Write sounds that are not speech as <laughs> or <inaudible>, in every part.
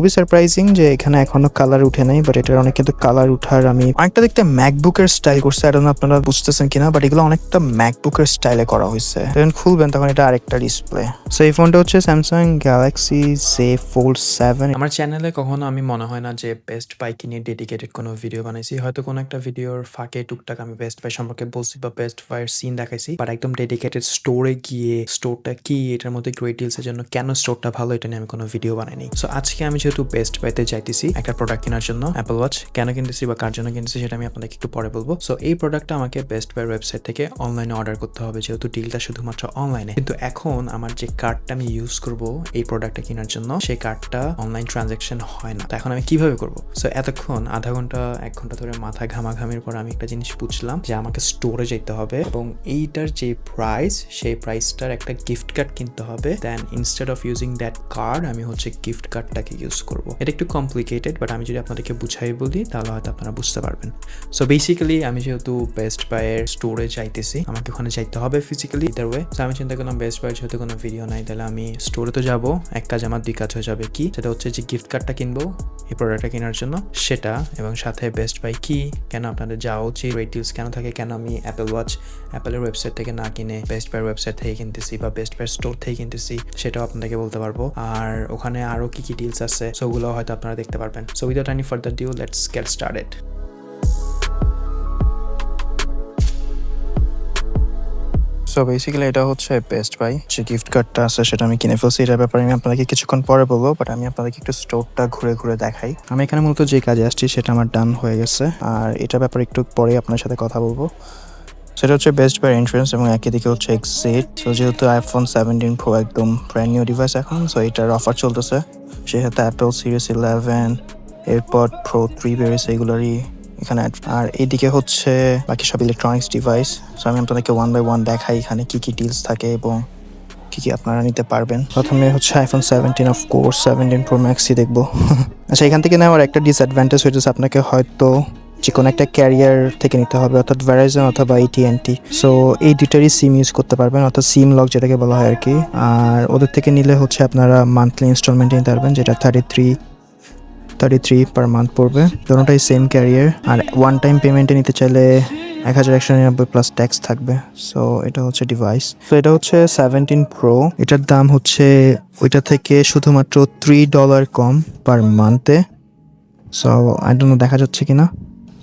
খুবই সারপ্রাইজিং যে এখানে এখনও কালার উঠে নাই বাট এটার অনেক কিন্তু কালার উঠার আমি অনেকটা দেখতে ম্যাকবুকের স্টাইল করছে। আর আপনারা বুঝতেছেন কিনা বাট এগুলো অনেকটা ম্যাকবুকের স্টাইলে করা হয়েছে। যখন খুলবেন, তখন এটা আরেকটা ডিসপ্লে সো এই ফোনটা হচ্ছে Samsung Galaxy Z Fold seven আমার চ্যানেলে কখনো আমি মনে হয় না যে বেস্ট বাইক নিয়ে ডেডিকেটেড কোনো ভিডিও বানাইছি। হয়তো কোনো একটা ভিডিওর ফাঁকে টুকটাক আমি বেস্ট বাই সম্পর্কে বলছি বা বেস্ট বাইয়ের সিন দেখাইছি। বাট একদম ডেডিকেটেড স্টোরে গিয়ে স্টোরটা কি, এটার মধ্যে গ্রেট ডিলসের জন্য কেন স্টোরটা ভালো, এটা নিয়ে আমি কোনো ভিডিও বানাইনি। সো আজকে আমি যেহেতু বেস্ট বাইতে যাইতেছি একটা প্রোডাক্ট কেনার জন্য অ্যাপল ওয়াচ কেন কিনতেছি বা কার জন্য কিনতেছি সেটা আমি আপনাদেরকে একটু পরে বলব। সো এই প্রোডাক্টটা আমাকে বেস্ট বাইয়ের ওয়েবসাইট থেকে অনলাইনে অর্ডার করতে হবে, যেহেতু ডিলটা শুধুমাত্র অনলাইনে কিন্তু এখন আমার যে কার্ডটা আমি ইউজ করব এই প্রোডাক্টটা কেনার জন্য সেই কার্ডটা অনলাইন ট্রানজাকশন হয় না। তো এখন আমি কীভাবে করব? সো এতক্ষণ, আধা ঘণ্টা, এক ঘণ্টা ধরে মাথা ঘামাঘামির পর আমি একটা জিনিস বুঝলাম যে আমাকে স্টোরে যেতে হবে এবং এইটার যে প্রাইস সেই প্রাইসটার একটা গিফট কার্ড কিনতে হবে। Then instead of using that card আমি হচ্ছে গিফট কার্ডটাকে ইউজ করব। এটা একটু কমপ্লিকেটেড বাট আমি যদি আপনাদেরকে বুঝাই বলি, তাহলে হয়তো আপনারা বুঝতে পারবেন। সো বেসিক্যালি আমি যেহেতু বেস্ট বাইয়ের স্টোরে যাইতেছি, আমাকে ওখানে যাইতে হবে ফিজিক্যালি ইদার ওয়ে তো আমি চিন্তা করলাম বেস্ট বাইয়ের যেহেতু কোনো ভিডিও নাই, তাহলে আমি স্টোরে তো যাব। এক কাজ আমার দুই কাজ হয়ে যাবে কি? সেটা হচ্ছে যে গিফট কার্ডটা কিনবো, এই প্রোডাক্টটা কেনার জন্য। সেটা এবং সাথে বেস্ট বাই কি? কেন আপনাদের যাওয়া উচিত? রেটিভস কেন থাকে? কেন আমি অ্যাপেল ওয়াচ অ্যাপেলের ওয়েবসাইট থেকে না কিনে বেস্ট বাইয়ের ওয়েবসাইট থেকে কিনতেছি বা বেস্ট বাইয়ের স্টোর থেকে কিনতেছি, সেটাও আপনাদেরকে বলতে পারব। আর ওখানে আরও কি কি ডিলস আছে? সো ওগুলো হয়তো আপনারা দেখতে পারবেন। So without any further due let's get started so basically এটা হচ্ছে বেস্ট বাই যে গিফট কার্ডটা আছে সেটা আমি কিনে ফেলছি। এটার ব্যাপারে আমি আপনাদেরকে কিছুক্ষণ পরে বলব বাট আমি আপনাদেরকে একটু স্টোরটা ঘুরে ঘুরে দেখাই। আমি এখানে মূলত যে কাজে আসছি সেটা আমার ডান হয়ে গেছে। আর এটার ব্যাপারে একটু পরে আপনার সাথে কথা বলব। সেটা হচ্ছে বেস্ট বাই ইন্স্যুরেন্স এবং একই দিকে হচ্ছে এক্সিট সো যেহেতু আইফোন সেভেন্টিন প্রো একদম ব্র্যান্ড নিউ ডিভাইস এখন সো এটার অফার চলতেছে। সেহেতু Apple series eleven AirPod pro three বেরিয়েছে এগুলোরই এখানে আর এইদিকে হচ্ছে বাকি সব ইলেকট্রনিক্স ডিভাইস সো আমি আপনাদেরকে ওয়ান বাই ওয়ান দেখাই এখানে কি কি ডিলস থাকে এবং কি কি আপনারা নিতে পারবেন। প্রথমে হচ্ছে iPhone seventeen of course seventeen pro ম্যাক্সই দেখব। <laughs> আচ্ছা এখান থেকে নেওয়ার একটা ডিসঅ্যাডভান্টেজ হয়েছে আপনাকে হয়তো যে কোনো একটা ক্যারিয়ার থেকে নিতে হবে, অর্থাৎ ভ্যারাইজন অথবা এটিএনটি সো এই দুইটারই সিম ইউজ করতে পারবেন, অর্থাৎ সিম লক যেটাকে বলা হয় আর কি আর ওদের থেকে নিলে হচ্ছে আপনারা মান্থলি ইনস্টলমেন্টে নিতে পারবেন, যেটা thirty three thirty three per month পড়বে। দুটোটাই সেম ক্যারিয়ার আর ওয়ান টাইম পেমেন্টে নিতে চাইলে এক হাজার একশো নিরানব্বই প্লাস ট্যাক্স থাকবে। সো এটা হচ্ছে ডিভাইস তো এটা হচ্ছে সেভেন্টিন প্রো এটার দাম হচ্ছে, ওইটা থেকে শুধুমাত্র থ্রি ডলার কম পার মান্থে সো আই ডোন্ট দেখা যাচ্ছে কিনা।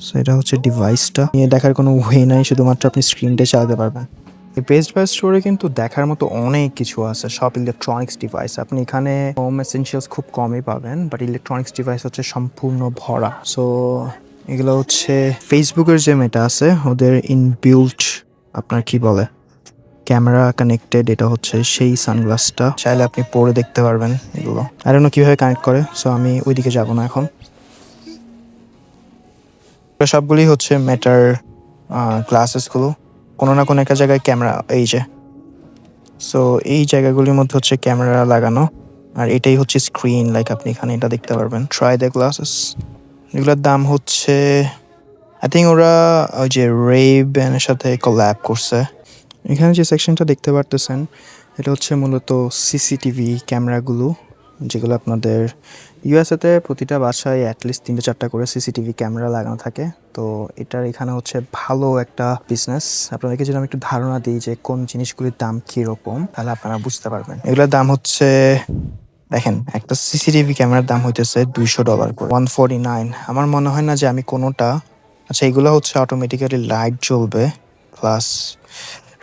সো এটা হচ্ছে ডিভাইসটা নিয়ে দেখার কোনো ওয়ে নাই, শুধুমাত্র আপনি স্ক্রিনটাই চালাতে পারবেন। এই বেস্ট বাই স্টোরে কিন্তু দেখার মতো অনেক কিছু আছে। সব ইলেকট্রনিক্স ডিভাইস আপনি এখানে হোম এসেনশিয়ালস খুব কমই পাবেন বাট ইলেকট্রনিক্স ডিভাইস হচ্ছে সম্পূর্ণ ভরা। সো এগুলো হচ্ছে ফেসবুকের যে মেটা আছে, ওদের ইনবিল্ট আপনার কি বলে ক্যামেরা কানেক্টেড এটা হচ্ছে সেই সানগ্লাসটা চাইলে আপনি পরে দেখতে পারবেন এগুলো। আর কীভাবে কানেক্ট করে সো আমি ওইদিকে যাব না এখন। এগুলো সবগুলি হচ্ছে মেটার গ্লাসেসগুলো কোনো না কোনো একটা জায়গায় ক্যামেরা এই যে। সো এই জায়গাগুলির মধ্যে হচ্ছে ক্যামেরা লাগানো। আর এটাই হচ্ছে স্ক্রিন লাইক আপনি এখানে এটা দেখতে পারবেন। ট্রাই দ্য গ্লাসেস এগুলোর দাম হচ্ছে আই থিঙ্ক ওরা ওই যে রে ব্যানের সাথে কোল্যাব করছে। এখানে যে সেকশনটা দেখতে পারতেছেন, এটা হচ্ছে মূলত সিসিটিভি ক্যামেরাগুলো যেগুলো আপনাদের ইউএসএতে প্রতিটা বাসায় অ্যাটলিস্ট তিনটে চারটা করে সিসিটিভি ক্যামেরা লাগানো থাকে। তো এটার এখানে হচ্ছে ভালো একটা বিজনেস আপনাদেরকে যদি আমি একটু ধারণা দিই যে কোন জিনিসগুলির দাম কীরকম, তাহলে আপনারা বুঝতে পারবেন। এগুলোর দাম হচ্ছে, দেখেন, একটা সিসিটিভি ক্যামেরার দাম হইতেছে দুইশো ডলার করে। ওয়ান ফোরটি নাইন আমার মনে হয় না যে আমি কোনোটা আচ্ছা এগুলো হচ্ছে অটোমেটিক্যালি লাইট জ্বলবে প্লাস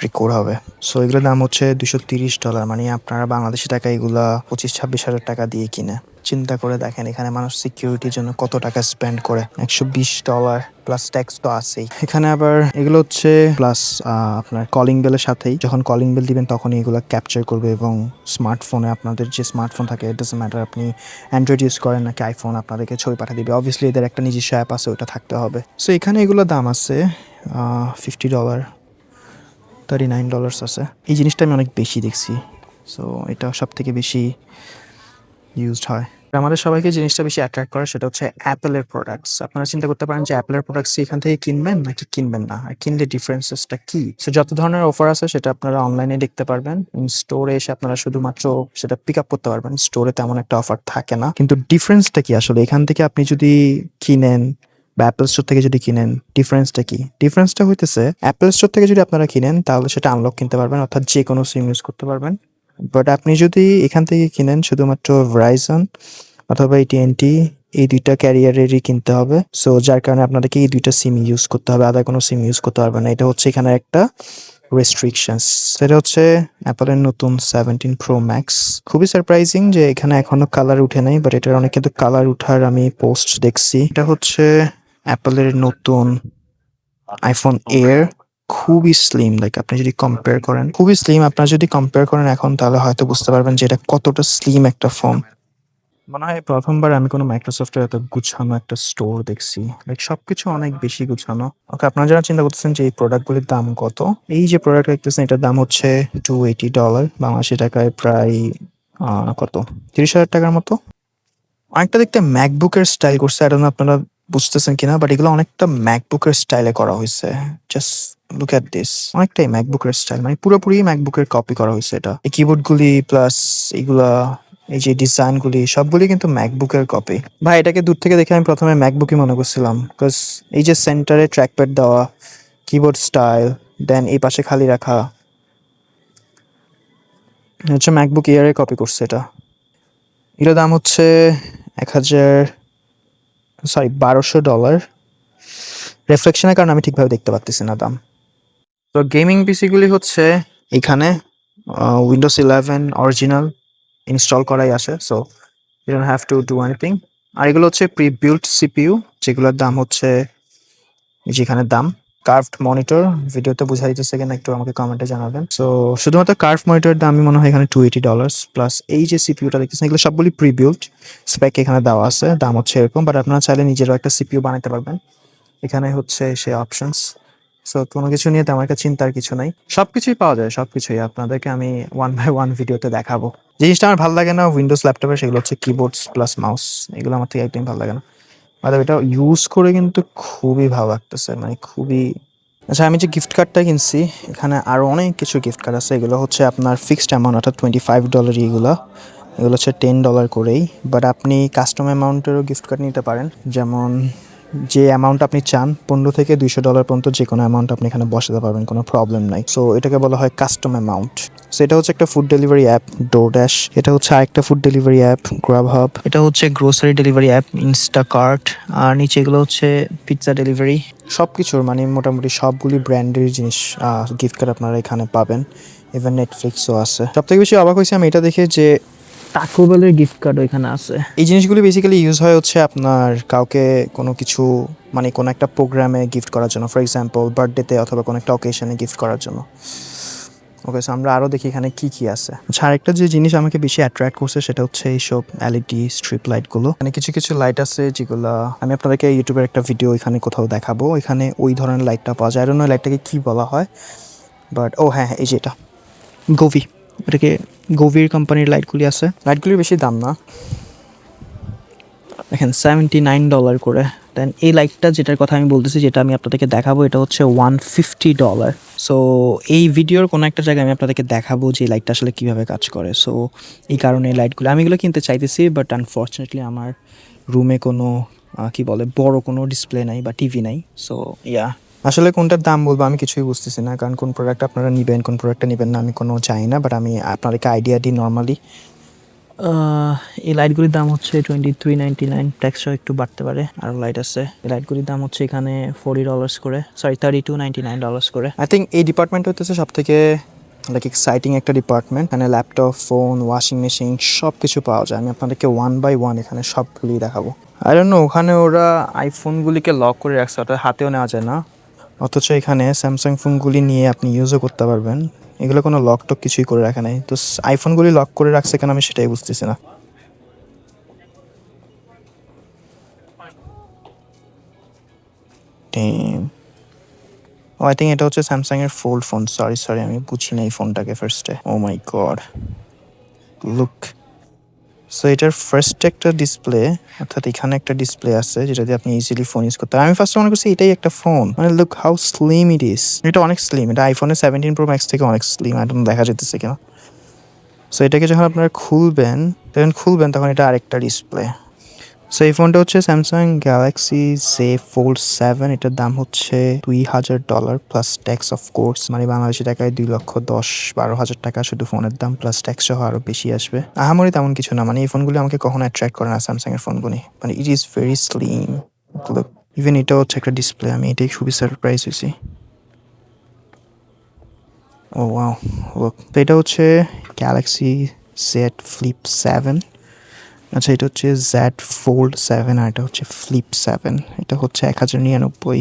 রেকর্ড হবে। সো এগুলোর দাম হচ্ছে দুশো তিরিশ ডলার মানে আপনারা বাংলাদেশি টাকা এগুলা পঁচিশ ছাব্বিশ হাজার টাকা দিয়ে কিনে। চিন্তা করে দেখেন এখানে মানুষ সিকিউরিটির জন্য কত টাকা স্পেন্ড করে। একশো বিশ ডলার প্লাস ট্যাক্স তো আছেই। এখানে আবার এগুলো হচ্ছে প্লাস আপনার কলিং বেলের সাথেই। যখন কলিং বেল দিবেন তখনই এগুলো ক্যাপচার করবে এবং স্মার্টফোনে আপনাদের যে স্মার্টফোন থাকে ইট ডাজন্ট ম্যাটার আপনি অ্যান্ড্রয়েড ইউজ করেন নাকি আইফোন আপনাদেরকে ছবি পাঠিয়ে দিবে। অবভিয়াসলি এদের একটা নিজস্ব অ্যাপ আছে, ওটা থাকতে হবে। সো এখানে এগুলো দাম আছে fifty dollar thirty nine dollars আছে। এই জিনিসটা আমি অনেক বেশি দেখছি। সো এটা সব থেকে বেশি ইউজড হয়। আমাদের সবাইকে জিনিসটা বেশি অ্যাট্রাক্ট করে সেটা হচ্ছে অ্যাপেলের প্রোডাক্টস আপনারা চিন্তা করতে পারেন যে অ্যাপেলের প্রোডাক্টস এখান থেকে কিনবেন নাকি কিনবেন না? আর কিনলে ডিফারেন্সেসটা কি? সো যত ধরনের অফার আছে সেটা আপনারা অনলাইনে দেখতে পারবেন। স্টোরে এসে আপনারা শুধুমাত্র সেটা পিক আপ করতে পারবেন। স্টোরে তেমন একটা অফার থাকে না। কিন্তু ডিফারেন্সটা কি? আসলে এখান থেকে আপনি যদি কিনেন বা অ্যাপেল স্টোর থেকে যদি কিনেন ডিফারেন্সটা কি? ডিফারেন্সটা হইতেছে অ্যাপেল স্টোর থেকে যদি আপনারা কিনেন, তাহলে সেটা আনলক কিনতে পারবেন, অর্থাৎ যে কোনো সিম ইউজ করতে পারবেন। বাট আপনি যদি এখান থেকে কিনেন, শুধুমাত্র ভ্রাইজন অথবা এটিএনটি এই দুইটা ক্যারিয়ারেরই কিনতে হবে। সো যার কারণে আপনাদেরকে এই দুইটা সিম ইউজ করতে হবে আদার কোনো সিম ইউজ করতে পারবেন না। এটা হচ্ছে এখানে একটা রেস্ট্রিকশনস সেটা হচ্ছে অ্যাপলের নতুন সেভেন্টিন প্রো ম্যাক্স খুবই সারপ্রাইজিং যে এখানে এখনও কালার উঠে নাই বাট এটার অনেক কিন্তু কালার উঠার আমি পোস্ট দেখছি। এটা হচ্ছে অ্যাপলের নতুন আইফোন এয়ার খুবই স্লিম লাইক আপনি যদি কম্পেয়ার করেন খুবই স্লিম আপনারা যদি কম্পেয়ার করেন এখন তাহলে হয়তো বুঝতে পারবেন যে এটা কতটা স্লিম একটা ফোন মনে হয় প্রথমবার আমি কোনো মাইক্রোসফটের এত গুছানো একটা স্টোর দেখছি। লাইক সবকিছু অনেক বেশি গুছানো। ওকে আপনারা যারা চিন্তা করতেছেন যে এই প্রোডাক্টগুলির দাম কত এই যে প্রোডাক্ট দেখতেছেন এটার দাম হচ্ছে টু এইটি ডলার বাংলাদেশি টাকায় প্রায় কত? তিরিশ হাজার টাকার মতো? অনেকটা দেখতে ম্যাকবুকের স্টাইল করছে আর আপনারা বুঝতেছেন কিনা বাট এগুলো অনেকটা ম্যাকবুকের স্টাইলে করা হয়েছে। জাস্ট লুক অ্যাট দিস অনেকটাই ম্যাকবুকের স্টাইল মানে পুরোপুরি ম্যাকবুকের কপি করা হয়েছে এটা। এই কিবোর্ড গুলি প্লাস এগুলা, এই যে ডিজাইন গুলি সবগুলি কিন্তু ম্যাকবুকের কপি ভাই, এটাকে দূর থেকে দেখে আমি প্রথমে ম্যাকবুকই মনে করছিলাম। বিকজ এই যে সেন্টারে ট্র্যাকপ্যাড দেওয়া কিবোর্ড স্টাইল দেন এই পাশে খালি রাখা। হচ্ছে ম্যাকবুক ইয়ারে কপি করছে এটা। এটার দাম হচ্ছে এক হাজার সরি বারোশো ডলার রিফ্লেকশনের কারণে আমি ঠিকভাবে দেখতে পাচ্ছি না দাম। তো গেমিং পিসিগুলি হচ্ছে এখানে উইন্ডোজ ইলেভেন অরিজিনাল ইনস্টল করাই আসে so you don't have to do anything আর এগুলো হচ্ছে প্রি বিল্ড সিপিইউ যেগুলোর দাম হচ্ছে যেখানে দাম। কার্ভড মনিটর ভিডিওতে বোঝা যাচ্ছে কিনা একটু আমাকে কমেন্টে জানাবেন। সো শুধুমাত্র কার্ভ মনিটর দাম মনে হয় এখানে টু এইটি ডলার্স প্লাস এই যে সিপিইউটা দেখতেছেন, এগুলো সবগুলি প্রি বিল্ড স্পেক এখানে দেওয়া আছে, দাম হচ্ছে এরকম বাট আপনারা চাইলে নিজেরও একটা সিপিইউ বানাতে পারবেন। এখানে হচ্ছে সে অপশনস সো কোনো কিছু নিয়ে তেমন একটা চিন্তার কিছু নাই। সবকিছুই পাওয়া যায়, সবকিছুই। আপনাদেরকে আমি ওয়ান বাই ওয়ান ভিডিওতে দেখাবো। জিনিসটা আমার ভালো লাগে না উইন্ডোজ ল্যাপটপে সেগুলো হচ্ছে কিবোর্ডস প্লাস মাউস এগুলো আমার থেকে একদমই ভালো লাগে না। আর এটা ইউজ করে কিন্তু খুবই ভালো লাগতেছে মানে খুবই আচ্ছা আমি যে গিফট কার্ডটা কিনছি, এখানে আরও অনেক কিছু গিফট কার্ড আছে। এগুলো হচ্ছে আপনার ফিক্সড অ্যামাউন্ট অর্থাৎ টোয়েন্টি ফাইভ ডলার এগুলো। এগুলো হচ্ছে টেন ডলার করেই। বাট আপনি কাস্টম অ্যামাউন্টেরও গিফট কার্ড নিতে পারেন। যেমন যে অ্যামাউন্ট আপনি চান, পনেরো থেকে দুইশো ডলার পর্যন্ত যে কোনো অ্যামাউন্ট আপনি এখানে বসাতে পারবেন, কোনো প্রবলেম নাই। সো এটাকে বলা হয় কাস্টম অ্যামাউন্ট সো এটা হচ্ছে একটা food delivery app DoorDash এটা হচ্ছে আরেকটা food delivery app Grubhub এটা হচ্ছে গ্রোসারি ডেলিভারি অ্যাপ ইনস্টাকার্ট আর নিচে এগুলো হচ্ছে পিৎজা ডেলিভারি সব কিছুর মানে মোটামুটি সবগুলি ব্র্যান্ডের জিনিস গিফট কার্ড আপনারা এখানে পাবেন। ইভেন নেটফ্লিক্সও আছে। সব থেকে বেশি অবাক হয়েছে আমি এটা দেখে যে টাকো বেলের গিফট কার্ড এখানে আছে। এই জিনিসগুলি বেসিক্যালি ইউজ হয় হচ্ছে আপনার কাউকে কোনো কিছু মানে কোনো একটা প্রোগ্রামে গিফট করার জন্য। ফর এক্সাম্পল বার্থডেতে অথবা কোনো একটা অকেশনে গিফট করার জন্য। ওকে সো আমরা আরও দেখি এখানে কি কি আছে। আচ্ছা আরেকটা যে জিনিস আমাকে বেশি অ্যাট্রাক্ট করছে সেটা হচ্ছে এইসব এলইডি স্ট্রিপ লাইটগুলো মানে কিছু কিছু লাইট আছে যেগুলো আমি আপনাদেরকে ইউটিউবের একটা ভিডিও এখানে কোথাও দেখাবো। এখানে ওই ধরনের লাইটটা পাওয়া যায়। নয় লাইটটাকে কি বলা হয় বাট ও হ্যাঁ হ্যাঁ এই যে এটা। গোভি এটাকে গোভির কোম্পানির লাইটগুলি আছে। লাইটগুলির বেশি দাম না। দেখেন সেভেন্টি নাইন ডলার করে। দেন এই লাইটটা যেটার কথা আমি বলতেছি, যেটা আমি আপনাদেরকে দেখাবো, এটা হচ্ছে ওয়ান ফিফটি ডলার সো এই ভিডিওর কোনো একটা জায়গায় আমি আপনাদেরকে দেখাবো যে লাইটটা আসলে কীভাবে কাজ করে। সো এই কারণে এই লাইটগুলো আমি এগুলো কিনতে চাইতেছি বাট আনফর্চুনেটলি আমার রুমে কোনো কি বলে, বড় কোনো ডিসপ্লে নাই বা টিভি নাই। সো ইয়া আসলে কোনটার দাম বলব আমি কিছুই বুঝতেছি না, কারণ কোন প্রোডাক্ট আপনারা নেবেন, কোন প্রোডাক্টটা নেবেন না, আমি কোনো জানি না বাট আমি আপনাদেরকে আইডিয়া দিই নর্মালি এই লাইটগুলির দাম হচ্ছে টোয়েন্টি থ্রি নাইনটি নাইন ট্যাক্সও একটু বাড়তে পারে। আরও লাইট আছে। এই লাইটগুলির দাম হচ্ছে এখানে ফোরটি ডলার্স করে sorry thirty two ninety nine dollars করে। আই থিঙ্ক এই ডিপার্টমেন্ট হচ্ছে সব থেকে লাইক এক্সাইটিং একটা ডিপার্টমেন্ট এখানে ল্যাপটপ ফোন ওয়াশিং মেশিন সব কিছু পাওয়া যায়। আমি আপনাদেরকে ওয়ান বাই ওয়ান এখানে সবগুলি দেখাবো। ডোন্ট নো ওখানে ওরা আইফোনগুলিকে লক করে রাখছে ওটা হাতেও নেওয়া যায় না। অথচ এখানে স্যামসাং ফোনগুলি নিয়ে আপনি ইউজও করতে পারবেন। এগুলো কোনো লক টক কিছুই করে রাখে নাই। তো আইফোনগুলি লক করে রাখছে কেন আমি সেটাই বুঝতেছি না। ও আই থিঙ্ক এটা হচ্ছে স্যামসাং এর ফোল্ড ফোন সরি সরি আমি বুঝি না এই ফোনটাকে ফার্স্টে oh my god look so এটার ফার্স্ট একটা ডিসপ্লে অর্থাৎ এখানে একটা ডিসপ্লে আছে, যেটা দিয়ে আপনি ইজিলি ফোন ইউজ করতে আমি ফার্স্ট মনে করছি এটাই একটা ফোন মানে look how slim it is এটা অনেক স্লিম এটা আইফোনের সেভেন্টিন প্রো ম্যাক্স থেকে অনেক স্লিম এখন দেখা যেতেছে কেন। সো এটাকে যখন আপনারা খুলবেন তখন খুলবেন তখন এটা আরেকটা ডিসপ্লে সো এই ফোনটা হচ্ছে Samsung Galaxy Z Fold seven এটার দাম হচ্ছে দুই হাজার dollar plus tax of course মানে বাংলাদেশি টাকায় দুই লক্ষ দশ, বারো হাজার টাকা শুধু ফোনের দাম প্লাস ট্যাক্স সহ আরও বেশি আসবে। আহামরি তেমন কিছু না মানে এই ফোনগুলি আমাকে কখনো অ্যাট্রাক্ট করে না স্যামসাং এর ফোনগুলি মানে it is very slim even এটা হচ্ছে একটা ডিসপ্লে আমি এটাই খুবই সারপ্রাইজ হয়েছি। ও ওয়াও লুক তো এটা হচ্ছে গ্যালাক্সি জেড ফ্লিপ সেভেন আচ্ছা এটা হচ্ছে জ্যাড ফোল্ড সেভেন আর এটা হচ্ছে ফ্লিপ সেভেন এটা হচ্ছে এক হাজার নিরানব্বই।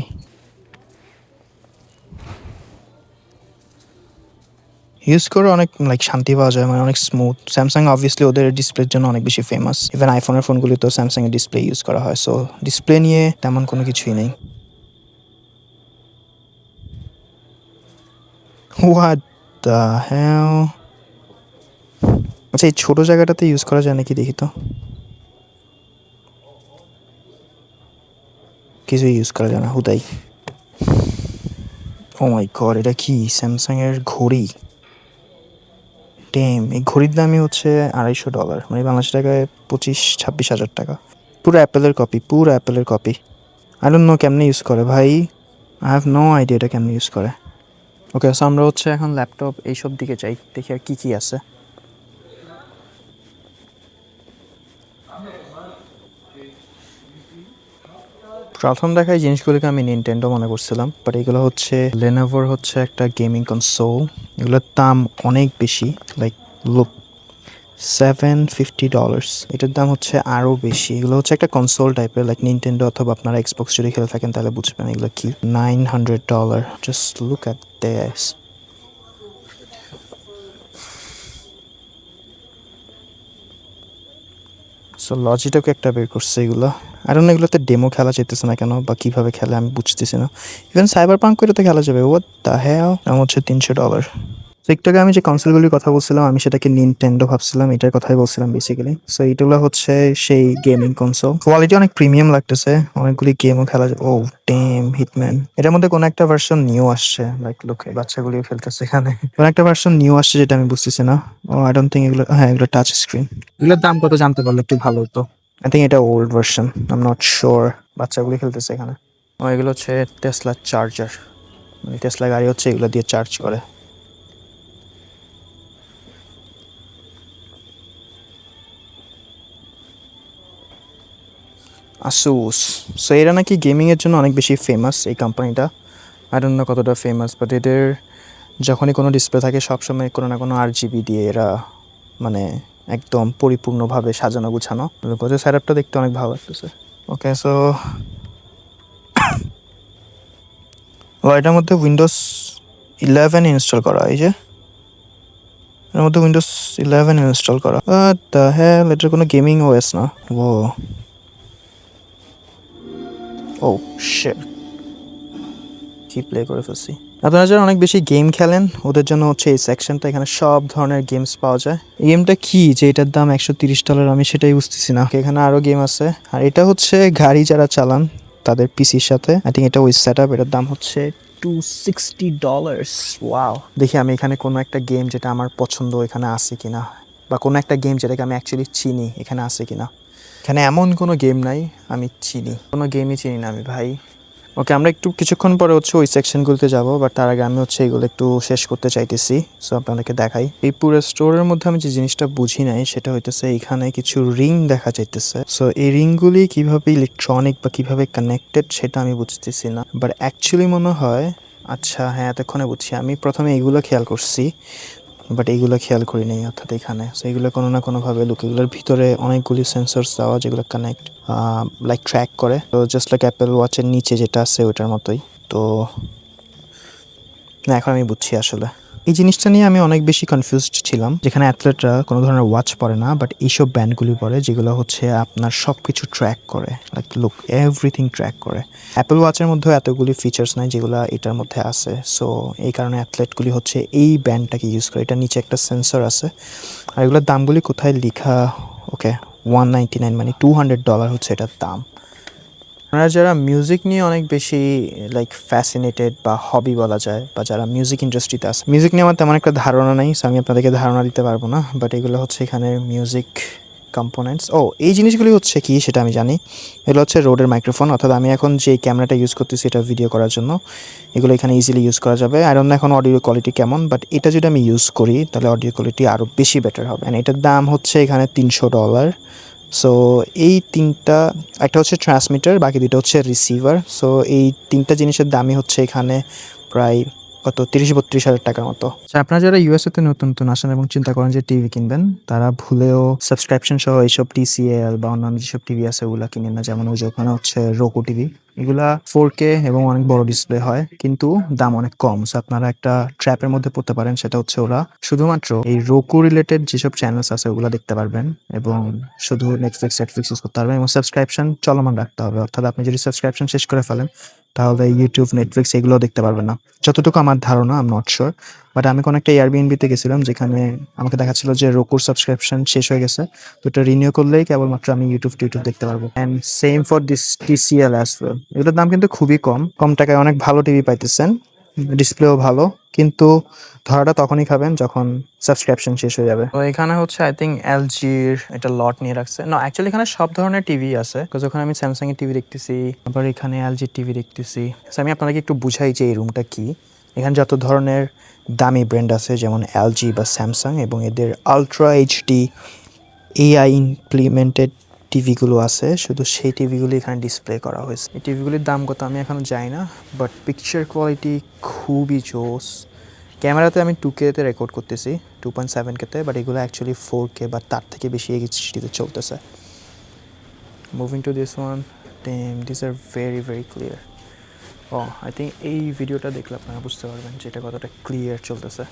ইউজ করে অনেক লাইক শান্তি পাওয়া যায় মানে অনেক স্মুথ স্যামসাং অবভিয়াসলি ওদের ডিসপ্লের জন্য অনেক বেশি ফেমাস ইভেন আইফোনের ফোনগুলি তো স্যামসাং এর ডিসপ্লে ইউজ করা হয় সো ডিসপ্লে নিয়ে তেমন কোনো কিছুই নেই। হোয়াট দ্য হ্যাঁ আচ্ছা এই ছোটো জায়গাটাতে ইউজ করা যায় নাকি দেখি তো? কিছু ইউজ করা যায় না, হুদাই। ও মাই গড এটা কি? স্যামসাং এর ঘড়ি? টেম এই ঘড়ির দামই হচ্ছে আড়াইশো ডলার মানে বাংলাদেশ টাকায় পঁচিশ, ছাব্বিশ হাজার টাকা। পুরো অ্যাপেলের কপি পুরো অ্যাপেলের কপি আই ডোন্ট নো কেমনে ইউজ করে ভাই। আই হ্যাভ নো আইডিয়া এটা কেমনে ইউজ করে। ওকে সো আমরা হচ্ছে এখন ল্যাপটপ এইসব দিকে চাই দেখি আর কী কী আছে। প্রথম দেখায় জিনিসগুলোকে আমি নিনটেন্ডো মনে করছিলাম বাট এগুলো হচ্ছে লেনোভোর হচ্ছে একটা গেমিং কনসোল এগুলোর দাম অনেক বেশি like look seven fifty dollars এটার দাম হচ্ছে আরও বেশি। এগুলো হচ্ছে একটা কনসোল টাইপের লাইক নিনটেন্ডো অথবা আপনারা এক্সবক্স যদি খেলে থাকেন তাহলে বুঝবেন এগুলো কি। Nine hundred dollar just look at this so লজিটাকে একটা বের করছে এগুলো? আর অন্য এগুলোতে ডেমো খেলা যেতেছে না কেন? বা কীভাবে খেলে আমি বুঝতেছি না। ইভেন সাইবার পাঙ্ক করে তো খেলা যাবে। ও দ্য হ্যাঁ নাম হচ্ছে তিনশো ডলার তো একটু আগে আমি যে কনসোলগুলির কথা বলছিলাম আমি সেটাকে নিনটেন্ডো ভাবছিলাম এটার কথাই বলছিলাম বেসিক্যালি সো এইগুলো হচ্ছে সেই গেমিং কনসোল কোয়ালিটি অনেক প্রিমিয়াম লাগতেছে অনেকগুলি গেমও খেলা যায়। ও টেম হিটম্যান এটার মধ্যে কোনো একটা ভার্সন নিউ আসছে লাইক লোকে বাচ্চাগুলিও খেলতেছে এখানে। কোনো একটা ভার্সন নিউ আসছে যেটা আমি বুঝতেছি না। ও আই ডোন্ট থিঙ্ক এগুলো হ্যাঁ এগুলো টাচ স্ক্রিন এগুলোর দাম কত জানতে পারলে একটু ভালো হতো? আই থিঙ্ক এটা old version I am not sure বাচ্চাগুলি খেলতেছে এখানে। ও এগুলো হচ্ছে টেসলা চার্জার টেসলা গাড়ি হচ্ছে এগুলো দিয়ে চার্জ করে। আসুস সো এরা নাকি গেমিংয়ের জন্য অনেক বেশি ফেমাস এই কোম্পানিটা আই ডোন্ট কতটা ফেমাস বাট এদের যখনই কোনো ডিসপ্লে থাকে, সবসময় কোনো না কোনো আর জিবি দিয়ে এরা মানে একদম পরিপূর্ণভাবে সাজানো গুছানো। ওদের সেট দেখতে অনেক ভালো লাগতেছে। <coughs> ওকে সো এটার মধ্যে উইন্ডোজ ইলেভেন ইনস্টল করা, এই যে। এর মধ্যে উইন্ডোজ ইলেভেন ইনস্টল করা। দ্য হ্যাঁ এটার কোনো গেমিং ওএস না। ও ও শিট কি প্লে করে ফেলছি। আপনারা যারা অনেক বেশি গেম খেলেন, ওদের জন্য হচ্ছে এই সেকশনটা এখানে সব ধরনের গেমস পাওয়া যায়। এই গেমটা কি? যে এটার দাম একশো তিরিশ ডলার আমি সেটাই বুঝতেছি না। এখানে আরও গেম আছে। আর এটা হচ্ছে গাড়ি যারা চালান, তাদের পিসির সাথে। আই থিঙ্ক এটা ওই সেট আপ এটার দাম হচ্ছে টু সিক্সটি ডলার্স ওয়াও দেখি আমি এখানে কোনো একটা গেম যেটা আমার পছন্দ এখানে আছে কিনা, বা কোনো একটা গেম যেটাকে আমি অ্যাকচুয়ালি চিনি এখানে আছে কিনা। এখানে এমন কোনো গেম নাই, আমি চিনি। কোনো গেমই চিনি না আমি, ভাই। ওকে আমরা একটু কিছুক্ষণ পরে হচ্ছে ওই সেকশনগুলোতে যাব বাট তার আগে আমি হচ্ছে এগুলো একটু শেষ করতে চাইতেছি সো আপনাদেরকে দেখাই। এই পুরো স্টোরের মধ্যে আমি যে জিনিসটা বুঝি নাই, সেটা হইতেছে এখানে কিছু রিং দেখা যাইতেছে। সো এই রিংগুলি কীভাবে ইলেকট্রনিক বা কীভাবে কানেক্টেড সেটা আমি বুঝতেছি না। বাট অ্যাকচুয়ালি মনে হয় আচ্ছা হ্যাঁ এতক্ষণে বুঝছি। আমি প্রথমে এইগুলো খেয়াল করছি। বাট এইগুলো খেয়াল করি নেই অর্থাৎ এখানে। সো এগুলো কোনো না কোনোভাবে লুক এগুলোর ভিতরে অনেকগুলি সেন্সার্স দেওয়া যেগুলো কানেক্ট লাইক ট্র্যাক করে। তো জাস্ট লাইক অ্যাপেল ওয়াচের নিচে যেটা আছে ওটার মতোই। তো না, এখন আমি বুঝছি আসলে। এই জিনিসটা নিয়ে আমি অনেক বেশি কনফিউজড ছিলাম, যেখানে অ্যাথলেটরা কোনো ধরনের ওয়াচ পরে না বাট এইসব ব্যান্ডগুলি পরে, যেগুলো হচ্ছে আপনার সব কিছু ট্র্যাক করে লাইক লুক এভরিথিং ট্র্যাক করে। অ্যাপেল ওয়াচের মধ্যেও এতগুলি ফিচার্স নাই যেগুলো এটার মধ্যে আছে। সো এই কারণে অ্যাথলেটগুলি হচ্ছে এই ব্যান্ডটাকে ইউজ করে। এটা নিচে একটা সেন্সর আছে। আর এগুলোর দামগুলি কোথায় লেখা ওকে ওয়ান নাইনটি নাইন মানে টু হান্ড্রেড ডলার হচ্ছে এটার দাম। আপনারা যারা মিউজিক নিয়ে অনেক বেশি লাইক ফ্যাসিনেটেড বা হবি বলা যায়, বা যারা মিউজিক ইন্ডাস্ট্রিতে আছে মিউজিক নিয়ে আমার তেমন একটা ধারণা নেই সো আমি আপনাদেরকে ধারণা দিতে পারব না বাট এগুলো হচ্ছে এখানে মিউজিক কম্পোনেন্টস ও এই জিনিসগুলি হচ্ছে কি সেটা আমি জানি, এগুলো হচ্ছে রোডের মাইক্রোফোন অর্থাৎ আমি এখন যে ক্যামেরাটা ইউজ করতেছি এটা ভিডিও করার জন্য, এগুলো এখানে ইজিলি ইউজ করা যাবে। আর অন্য এখন অডিও কোয়ালিটি কেমন বাট এটা যদি আমি ইউজ করি, তাহলে অডিও কোয়ালিটি আরও বেশি বেটার হবে। অ্যান্ড এটার দাম হচ্ছে এখানে তিনশো ডলার সো এই তিনটা, একটা হচ্ছে ট্রান্সমিটার বাকি দুটো হচ্ছে রিসিভার সো এই তিনটা জিনিসের দামই হচ্ছে এখানে প্রায় কত? তিরিশ বত্রিশ হাজার টাকার মতো। আচ্ছা আপনারা যারা ইউএসএতে নতুন নতুন আসেন এবং চিন্তা করেন যে টিভি কিনবেন, তারা ভুলেও সাবস্ক্রিপশন সহ এইসব টিসিএল বা অন্যান্য যেসব টিভি আছে, ওগুলা কিনেন না। যেমন ওই ওখানে হচ্ছে রোকো টিভি এগুলা ফোর কে এবং অনেক বড় ডিসপ্লে হয়, কিন্তু দাম অনেক কম। সো আপনারা একটা ট্র্যাপের মধ্যে পড়তে পারেন, সেটা হচ্ছে ওরা শুধুমাত্র এই রোকো রিলেটেড যেসব চ্যানেলস আছে, ওগুলো দেখতে পারবেন এবং শুধু নেটফ্লিক্স নেটফ্লিক্স ইউজ করতে পারবেন এবং সাবস্ক্রিপশন চলমান রাখতে হবে। অর্থাৎ আপনি যদি সাবস্ক্রিপশন শেষ করে ফেলেন তাহলে ইউটিউব নেটফ্লিক্স এগুলো দেখতে পারবে না। যতটুকু আমার ধারণা আম নট শিওর বাট আমি কোনো একটা এয়ারবিএনবিতে গেছিলাম যেখানে আমাকে দেখাচ্ছিল যে রোকুর সাবস্ক্রিপশন শেষ হয়ে গেছে। তো এটা রিনিউ করলেই কেবলমাত্র আমি ইউটিউব টিউটিউব দেখতে পারব। And same for this TCL as well এগুলোর দাম কিন্তু খুবই কম। কম টাকায় অনেক ভালো টিভি পাইতেছেন। ডিসপ্লেও ভালো, কিন্তু ধরাটা তখনই খাবেন যখন সাবস্ক্রিপশন শেষ হয়ে যাবে। তো এখানে হচ্ছে আই থিঙ্ক এলজির এটা লট নিয়ে রাখছে। না অ্যাকচুয়ালি এখানে সব ধরনের টিভি আছে। বিকজ ওখানে আমি স্যামসাং এর টিভি দেখতেছি, আবার এখানে এলজি টিভি দেখতেছি। আমি আপনাকে একটু বুঝাই যে এই রুমটা কি। এখানে যত ধরনের দামি ব্র্যান্ড আছে, যেমন এলজি বা স্যামসাং এবং এদের আলট্রা এইচডি এআই ইমপ্লিমেন্টেড টিভিগুলো আছে, শুধু সেই টিভিগুলি এখানে ডিসপ্লে করা হয়েছে। এই টিভিগুলির দাম কত আমি এখনও জানি না বাট পিকচার কোয়ালিটি খুবই জোস। ক্যামেরাতে আমি টু কেতে রেকর্ড করতেছি টু পয়েন্ট সেভেন কেতে বাট এগুলো অ্যাকচুয়ালি ফোর কে বা তার থেকে বেশি এইচডিতে চলতেছে। Moving to this one time this are very very clear oh I think এই ভিডিওটা দেখলে আপনারা বুঝতে পারবেন যে এটা কতটা ক্লিয়ার চলতেছে।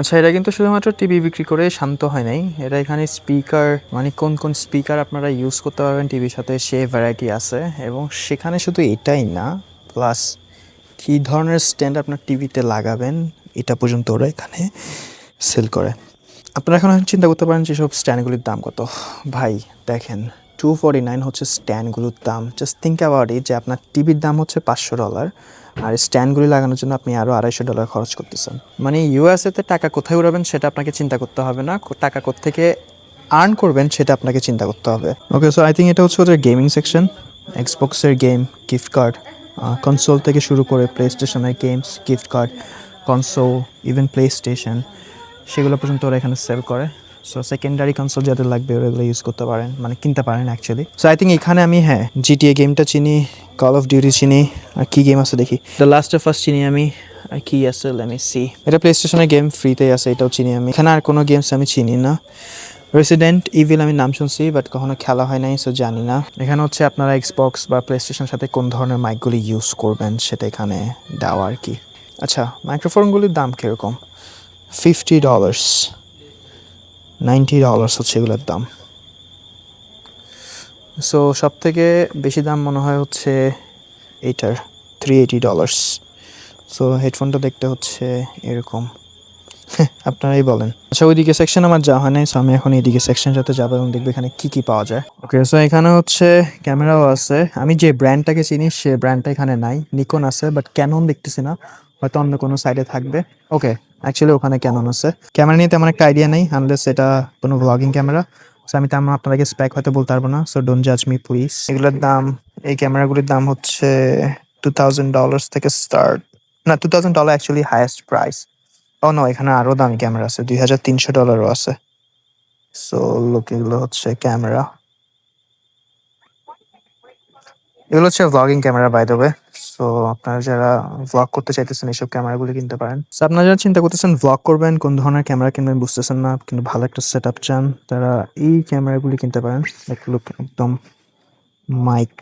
আচ্ছা এটা কিন্তু শুধুমাত্র টিভি বিক্রি করে শান্ত হয় নাই। এটা এখানে স্পিকার মানে কোন কোন স্পিকার আপনারা ইউজ করতে পারবেন, টিভির সাথে সে ভ্যারাইটি আছে এবং সেখানে শুধু এটাই না প্লাস কী ধরনের স্ট্যান্ড আপনার টিভিতে লাগাবেন, এটা পর্যন্ত ওরা এখানে সেল করে। আপনারা এখন চিন্তা করতে পারেন যে সব স্ট্যান্ডগুলির দাম কত। ভাই, দেখেন টু ফর্টি নাইন হচ্ছে স্ট্যান্ডগুলোর দাম। জাস্ট থিঙ্ক অ্যাবাউট ইট যে আপনার টিভির দাম হচ্ছে পাঁচশো ডলার, আর স্ট্যান্ডগুলি লাগানোর জন্য আপনি আরও আড়াইশো ডলার খরচ করতেছেন। মানে ইউএসএতে টাকা কোথায় উড়াবেন সেটা আপনাকে চিন্তা করতে হবে না টাকা কোত্থেকে আর্ন করবেন সেটা আপনাকে চিন্তা করতে হবে। ওকে সো আই থিঙ্ক এটা হচ্ছে ওদের গেমিং সেকশন এক্সবক্সের গেম গিফট কার্ড কনসোল থেকে শুরু করে প্লে স্টেশনের games gift card console even PlayStation সেগুলো পর্যন্ত ওরা এখানে সেল করে। সো সেকেন্ডারি কনসোল যাদের লাগবে ওরা এগুলো ইউজ করতে পারেন মানে কিনতে পারেন অ্যাকচুয়ালি সো আই থিঙ্ক এখানে আমি হ্যাঁ জিটিএ গেমটা চিনি কল অফ ডিউটি চিনি আর কি গেম আছে দেখি? দ্য লাস্ট অফ ফার্স্ট চিনি আমি আর কি আছে লেমি সি এটা প্লে স্টেশনের গেম ফ্রিতেই আছে এটাও চিনি আমি। এখানে আর কোনো গেমস আমি চিনি না। রেসিডেন্ট ইভিল আমি নাম শুনছি বাট কখনো খেলা হয় নাই সো জানি না। এখানে হচ্ছে আপনারা এক্সবক্স বা প্লে স্টেশনের সাথে কোন ধরনের মাইকগুলি ইউজ করবেন সেটা এখানে দেওয়া আর কি। আচ্ছা মাইক্রোফোনগুলির দাম কীরকম? ফিফটি ডলার্স নাইনটি ডলার্স হচ্ছে এগুলোর দাম। সো সব থেকে বেশি দাম মনে হয় হচ্ছে এইটার। থ্রি এইটি ডলার্স সো হেডফোনটা দেখতে হচ্ছে এরকম। <laughs> আপনারাই বলেন। আচ্ছা ওইদিকে সেকশন আমার যাওয়া হয় নাই সো আমি এখন এইদিকে সেকশন সেকশনটাতে যাব এবং দেখব এখানে কী কী পাওয়া যায়। ওকে সো এখানে হচ্ছে ক্যামেরাও আছে। আমি যে ব্র্যান্ডটাকে চিনি সে ব্র্যান্ডটা এখানে নাই। নিকন আছে বাট ক্যানন দেখতেছি না। হয়তো অন্য কোনো সাইডে থাকবে। ওকে অ্যাকচুয়ালি ওখানে ক্যানন আছে ক্যামেরা নিয়ে তেমন একটা আইডিয়া নেই আনলেস এটা কোনো ব্লগিং ক্যামেরা সো আমি তেমন আপনাদেরকে স্প্যাক হয়তো বলতে পারব না সো ডোন্ট জাজ মি প্লিজ এগুলোর দাম, এই ক্যামেরাগুলির দাম হচ্ছে টু থাউজেন্ড ডলার্স থেকে স্টার্ট না two thousand dollar actually highest price oh no এখানে আরও দামি ক্যামেরা আছে, দুই হাজার তিনশো ডলারও আছে। সো লোক এগুলো হচ্ছে ক্যামেরা এগুলো হচ্ছে vlogging camera by the way so আপনারা যারা ভ্লগ করতে চাইতেছেন এইসব ক্যামেরাগুলো কিনতে পারেন। সো আপনারা যারা চিন্তা করতেছেন ভ্লগ করবেন, কোন ধরনের ক্যামেরা কিনবেন বুঝতেছেন না, কিন্তু ভালো একটা সেট আপ চান, তারা এই ক্যামেরাগুলি কিনতে পারেন। একদম মাইক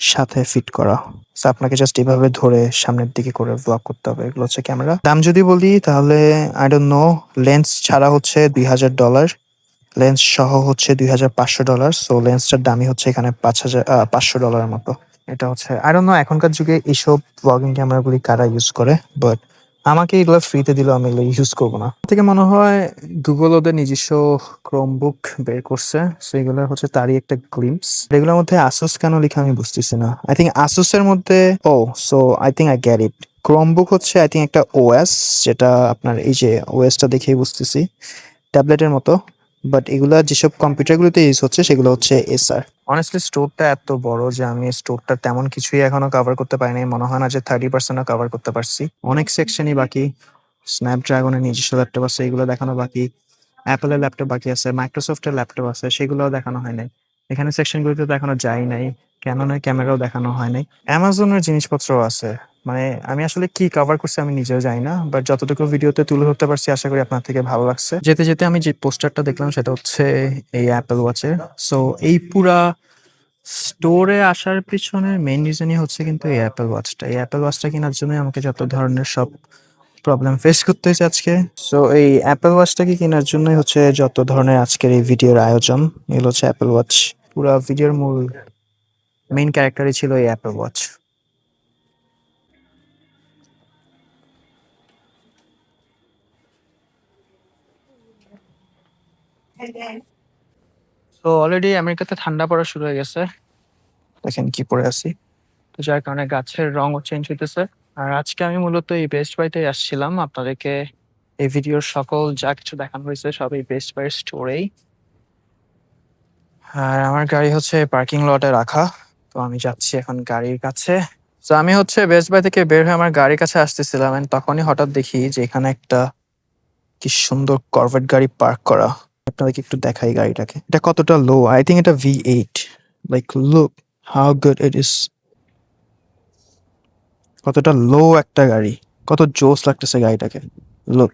সাথে ফিট করা। So, আপনাকে জাস্ট এভাবে ধরে সামনের দিকে করে ব্লগ করতে হবে, এগুলো হচ্ছে ক্যামেরা। দাম যদি বলি, তাহলে আই ডোন্ট নো লেন্স ছাড়া হচ্ছে দুই হাজার ডলার লেন্স সহ হচ্ছে দুই হাজার পাঁচশো ডলার সো লেন্সটার দামই হচ্ছে এখানে পাঁচ হাজার পাঁচশো ডলারের মতো। এটা হচ্ছে আই ডোন্ট নো এখনকার যুগে এইসব ব্লগিং ক্যামেরাগুলি কারা ইউজ করে বাট আমাকে এগুলো ফ্রিতে দিলেও আমি এগুলো ইউজ করব না। থেকে মনে হয় গুগল ওদের নিজস্ব ক্রোমবুক বের করছে সো এগুলো হচ্ছে তারই একটা গ্লিমস এগুলোর মধ্যে আসুস কেন লেখা আমি বুঝতেছি না। আই থিঙ্ক আসুসের মধ্যে ও so I think I got it Chromebook হচ্ছে আই থিঙ্ক একটা ওএস যেটা আপনার এই যে ওএসটা দেখেই বুঝতেছি। ট্যাবলেটের মতো। বাট এগুলা যেসব কম্পিউটারগুলোতে ইউজ হচ্ছে, সেগুলো হচ্ছে এসআর অনেস্টলি স্টোরটা এত বড় যে আমি স্টোরটা তেমন কিছুই এখনও কভার করতে পারিনি মনে হয় না যে থার্টি পার্সেন্টও কভার করতে পারছি। অনেক সেকশনই বাকি। স্ন্যাপড্রাগনের নিজস্ব ল্যাপটপ আছে, এগুলো দেখানো বাকি। অ্যাপেলের ল্যাপটপ বাকি আছে মাইক্রোসফটের ল্যাপটপ আছে, সেগুলোও দেখানো হয় নাই। এখানে সেকশনগুলোতে দেখানো যায় নাই। ক্যাননের ক্যামেরাও দেখানো হয় নাই। অ্যামাজনের জিনিসপত্রও আছে। মানে আমি আসলে কি কভার করছি আমি নিজেও জানি না বাট যতটুকু ভিডিওতে তুলে ধরতে পারছি, আশা করি আপনার থেকে ভালো লাগছে। যেতে যেতে আমি যে পোস্টারটা দেখলাম, সেটা হচ্ছে এই অ্যাপেল ওয়াচের সো এই পুরা স্টোরে আসার পিছনের মেইন রিজনই হচ্ছে কিন্তু এই অ্যাপেল ওয়াচটা এই অ্যাপেল ওয়াচটা কেনার জন্যই আমাকে যত ধরনের সব প্রবলেম ফেস করতে হয়েছে আজকে। সো এই অ্যাপেল ওয়াচটাকে কেনার জন্যই হচ্ছে যত ধরনের আজকের এই ভিডিওর আয়োজন, এগুলো হচ্ছে অ্যাপেল ওয়াচ পুরো ভিডিওর মূল মেইন ক্যারেক্টারই ছিল এই অ্যাপেল ওয়াচ তো অলরেডি আমেরিকাতে ঠান্ডা পড়া শুরু হয়ে গেছে। দেখেন কি পরে আছি। তো যার কারণে গাছের রঙও চেঞ্জ হইতেছে। আর আজকে আমি মূলত এই বেস্ট বাইতে আসছিলাম। আপনাদেরকে এই ভিডিওর সকল যা কিছু দেখানো হয়েছে সব এই বেস্ট বাইয়ের স্টোরেই আর আমার গাড়ি হচ্ছে পার্কিং লটে রাখা। তো আমি যাচ্ছি এখন গাড়ির কাছে। তো আমি হচ্ছে বেস্ট বাই থেকে বের হয়ে আমার গাড়ির কাছে আসতেছিলাম তখনই হঠাৎ দেখি যে এখানে একটা কি সুন্দর করভেট গাড়ি পার্ক করা। আপনাদেরকে একটু দেখাই গাড়িটাকে। এটা কতটা লো আই থিঙ্ক এটা V eight like look how good it is কতটা লো একটা গাড়ি। কত জোস লাগতেছে গাড়িটাকে। লুক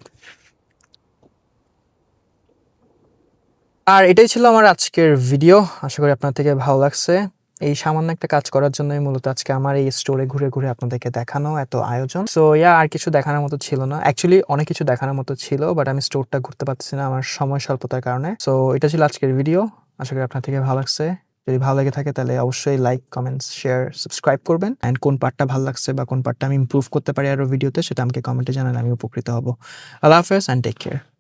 আর এটাই ছিল আমার আজকের ভিডিও আশা করি আপনার থেকে ভালো লাগছে। এই সামান্য একটা কাজ করার জন্যই মূলত আজকে আমার এই স্টোরে ঘুরে ঘুরে আপনাদেরকে দেখানো এত আয়োজন। সো ইয়া আর কিছু দেখানোর মতো ছিল না। অ্যাকচুয়ালি অনেক কিছু দেখানোর মতো ছিল বাট আমি স্টোরটা ঘুরতে পারছি না আমার সময় স্বল্পতার কারণে। সো এটা ছিল আজকের ভিডিও আশা করি আপনার থেকে ভালো লাগছে। যদি ভালো লেগে থাকে, তাহলে অবশ্যই লাইক কমেন্টস শেয়ার সাবস্ক্রাইব করবেন। অ্যান্ড কোন পার্টটা ভালো লাগছে বা কোন পার্টটা আমি ইমপ্রুভ করতে পারি আরও ভিডিওতে সেটা আমাকে কমেন্টে জানালে আমি উপকৃত হব। আল্লাহ হাফেজ অ্যান্ড টেক কেয়ার